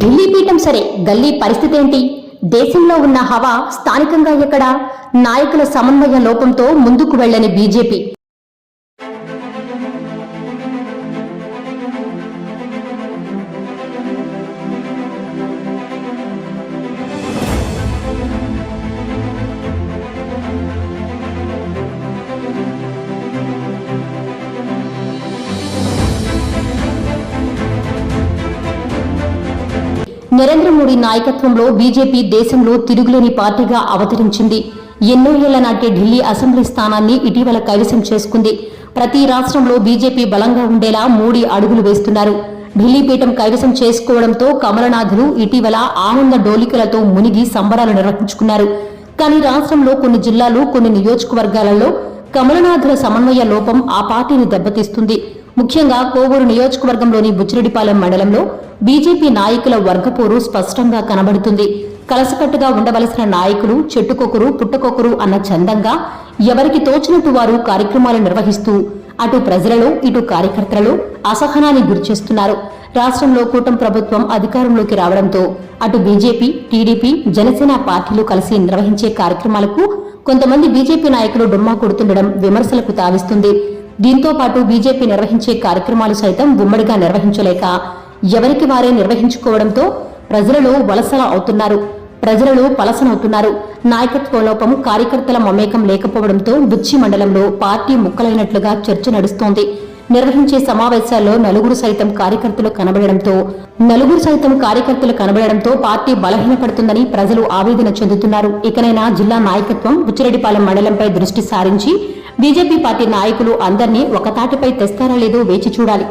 ఢిల్లీ పీఠం సరే గల్లీ పరిస్థితి ఏంటి? దేశంలో ఉన్న హవా స్థానికంగా ఎక్కడ? నాయకుల సమన్వయ లోపంతో ముందుకు వెళ్ళని బీజేపీ. నరేంద్ర మోడీ నాయకత్వంలో బీజేపీ దేశంలో తిరుగులేని పార్టీగా అవతరించింది. ఎన్నో ఏళ్ళ నాటి ఢిల్లీ అసెంబ్లీ స్థానాన్ని ఇటీవల కైవసం చేసుకుంది. ప్రతి రాష్ట్రంలో బీజేపీ బలంగా ఉండేలా మోడీ అడుగులు వేస్తున్నారు. ఢిల్లీ పీఠం కైవసం చేసుకోవడంతో కమలనాథులు ఇటీవల ఆనంద డోలికలతో మునిగి సంబరాలు నిర్వహించుకున్నారు. కానీ రాష్ట్రంలో కొన్ని జిల్లాలు కొన్ని నియోజకవర్గాలలో కమలనాథుల సమన్వయ లోపం ఆ పార్టీని దెబ్బతీస్తుంది. ముఖ్యంగా కోవూరు నియోజకవర్గంలోని బుచ్చిరెడ్డిపాలెం మండలంలో బీజేపీ నాయకుల వర్గపోరు స్పష్టంగా కనబడుతుంది. కలసకట్టుగా ఉండవలసిన నాయకులు చెట్టుకొకరు పుట్టకొకరు అన్న చందంగా ఎవరికి తోచినట్టు వారు కార్యక్రమాలు నిర్వహిస్తూ అటు ప్రజలలో ఇటు కార్యకర్తలలో అసహనాన్ని గురిచేస్తున్నారు రాష్ట్రంలో కూటమి ప్రభుత్వం అధికారంలోకి రావడంతో అటు బీజేపీ టీడీపీ జనసేన పార్టీలు కలిసి నిర్వహించే కార్యక్రమాలకు కొంతమంది బీజేపీ నాయకులు డుమ్మా కొడుతుండడం విమర్శలకు తావిస్తుంది. దీంతో పాటు బీజేపీ నిర్వహించే కార్యక్రమాలు సైతం ఉమ్మడిగా నిర్వహించలేక ఎవరికి వారే నిర్వహించుకోవడంతో ప్రజలలో వలసల అవుతున్నారు. ప్రజలలో పలసనవుతున్నారు. నాయకత్వ లోపం కార్యకర్తల మమేకం లేకపోవడంతో బుచ్చి మండలంలో పార్టీ ముక్కలైనట్లుగా చర్చ నడుస్తోంది. నిర్వహించే సమావేశాల్లో నలుగురు సైతం కార్యకర్తలు కనబడడంతో నలుగురు సైతం కార్యకర్తలు కనబడడంతో పార్టీ బలహీనపడుతుందని ప్రజలు ఆవేదన చెందుతున్నారు. ఇకనైనా జిల్లా నాయకత్వం బుచ్చిరెడ్డిపాలెం మండలంపై దృష్టి సారించి బీజేపీ పార్టీ నాయకులు అందర్నీ ఒకతాటిపై తెస్తారా లేదో వేచి చూడాలి.